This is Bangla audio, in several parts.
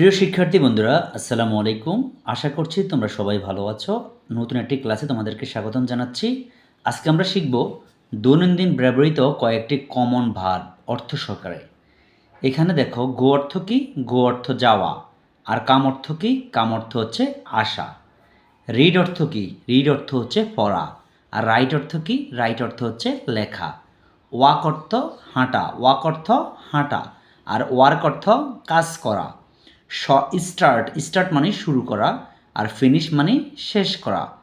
প্রিয় শিক্ষার্থী বন্ধুরা, আসসালামু আলাইকুম। আশা করছি তোমরা সবাই ভালো আছো। নতুন একটি ক্লাসে তোমাদেরকে স্বাগতম জানাচ্ছি। আজকে আমরা শিখব দৈনন্দিন ব্যবহৃত কয়েকটি কমন ভার অর্থ সহকারে। এখানে দেখো, গো অর্থ কি? গো অর্থ যাওয়া। আর কাম অর্থ কি? কাম অর্থ হচ্ছে আসা। রিড অর্থ কি? রিড অর্থ হচ্ছে পড়া। আর রাইট অর্থ কি? রাইট অর্থ হচ্ছে লেখা। ওয়াক অর্থ হাঁটা। ওয়াক অর্থ হাঁটা। আর ওয়ার্ক অর্থ কাজ করা। স স্টার্ট স্টার্ট মানে শুরু করা আর ফিনিশ মানে শেষ করা।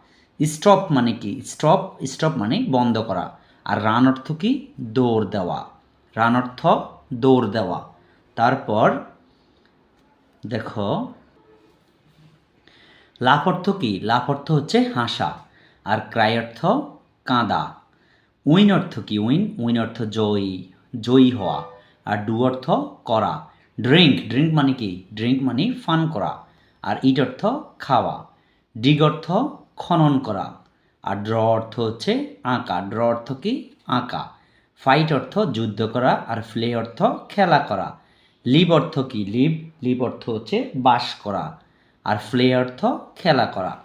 স্টপ মানে কি? স্টপ স্টপ মানে বন্ধ করা। আর রান অর্থ কি? দৌড় দেওয়া। রান অর্থ দৌড় দেওয়া। তারপর দেখো লাভ অর্থ কি? লাভ অর্থ হচ্ছে হাসা। আর ক্রাই অর্থ কাঁদা। উইন অর্থ কি? উইন উইন অর্থ জয়ী জয়ী হওয়া। আর ডু অর্থ করা। ড্রিঙ্ক ড্রিঙ্ক মানে কি? ড্রিঙ্ক মানে ফান করা। আর ইট অর্থ খাওয়া। ডিগ অর্থ খনন করা। আর ড্র অর্থ হচ্ছে আঁকা। ড্র অর্থ কি? আঁকা। ফাইট অর্থ যুদ্ধ করা। আর ফ্লে অর্থ খেলা করা। লিভ অর্থ কি? লিভ লিভ অর্থ হচ্ছে বাস করা। আর ফ্লে অর্থ খেলা করা।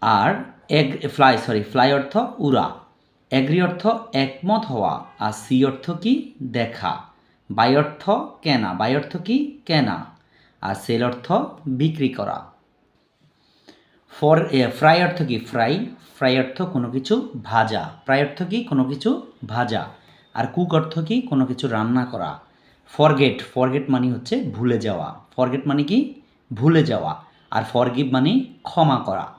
আর এগ ফ্লাই সরি ফ্লাই অর্থ উড়া। এগ্রি অর্থ একমত হওয়া। আর সি অর্থ কি? দেখা। বাই অর্থ কেনা। বাই অর্থ কি? কেনা। আর সেল অর্থ বিক্রি করা। ফর ফ্রাই অর্থ কি? ফ্রাই। ফ্রাই অর্থ কোনো কিছু ভাজা। ফ্রাই অর্থ কি? কোনো কিছু ভাজা। আর কুক অর্থ কি? কোনো কিছু রান্না করা। ফরগেট। ফরগেট মানে হচ্ছে ভুলে যাওয়া। ফরগেট মানে কি? ভুলে যাওয়া। আর ফরগিভ মানে ক্ষমা করা।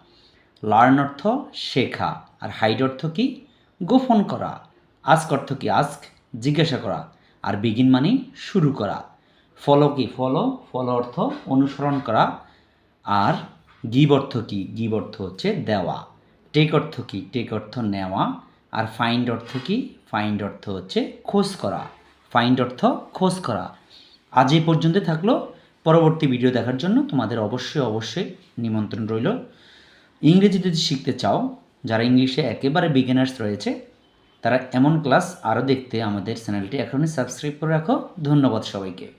লার্ন অর্থ শেখা। আর হাইড অর্থ কি? গোপন করা। আস্ক অর্থ কি? আস্ক, জিজ্ঞাসা করা। আর বিগিন মানে শুরু করা। ফলো কি? ফলো ফলো অর্থ অনুসরণ করা। আর গিভ অর্থ কি? গিভ অর্থ হচ্ছে দেওয়া। টেক অর্থ কি? টেক অর্থ নেওয়া। আর ফাইন্ড অর্থ কি? ফাইন্ড অর্থ হচ্ছে খোঁজ করা। ফাইন্ড অর্থ খোঁজ করা। আজ এই পর্যন্ত থাকল। পরবর্তী ভিডিও দেখার জন্য তোমাদের অবশ্যই অবশ্যই নিমন্ত্রণ রইল। ইংরেজি যদি শিখতে চাও, যারা ইংলিশে একেবারে বিগিনার্স রয়েছে তারা এমন ক্লাস আরও দেখতে আমাদের চ্যানেলটি এখনই সাবস্ক্রাইব করে রাখো। ধন্যবাদ সবাইকে।